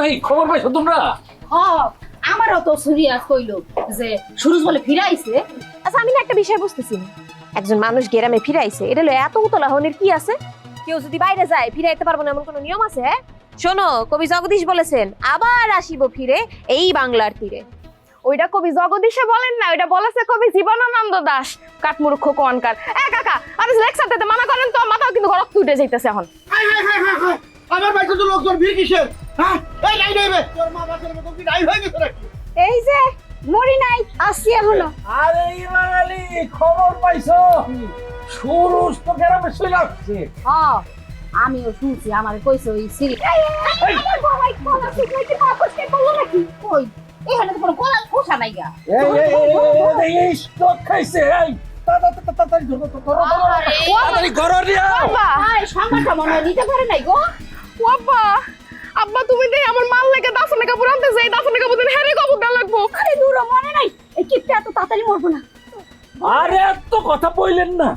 নাই খবর পাইছো তোমরা? হ আমারও তো সিরিয়াস কইল যে সুরজ বলে ফিরাইছে। আচ্ছা আমি না একটা বিষয় বুঝতেছি। না একজন মানুষ গ্রামে ফিরাইছে এটা হলো এত উতলা হনের কি আছে? কেউ যদি বাইরে যায় ফিরাইতে পারব না এমন কোনো নিয়ম আছে? হ্যাঁ শোনো কবি জগদীশ বলেছেন আবার আসিব ফিরে এই বাংলার তীরে। ওইটা কবি জগদীশে বলেন না ওইটা বলেছে কবি জীবনানন্দ দাস কাঠমূর্খ কনকার এ কাকা আরে লেকচার দিতে মানা করেন তো মাথাও কিন্তু গরক তুটে যাইতেছে এখন। আমার বাড়িতে তো লোকজন ভিড় কিসের? হ্যাঁ? এই নাই নেবে তোর মা বাসের মতো কি নাই হয়ে গেছে নাকি? এই যে মরি নাই আসছি এখনও। আরে বাঙালি খবর পাইছো? সুরজ তো গ্রামে চলে আসছে হ আমিও শুনছি আমার কইছে ওই সিরি কই? এখানে তো কোনো কলা খোসা নাই গা। এই এই স্টক খাইছে এই। তা- তা- তা- তা- তাড়াতাড়ি ধরো। তাড়াতাড়ি। সংবাদটা মনে হয় নিতে পারে নাই গো। তুমি দেই? আমার মাল লাগে দাফনে কাপড় আনতে যাই দাফনে কাপড় দিন হেরে কাপড় দেওয়া লাগবো আরে দূর মনে নাই? এই কিপটা এত তাড়াতাড়ি মরবো না। আরে এত কথা বললেন না।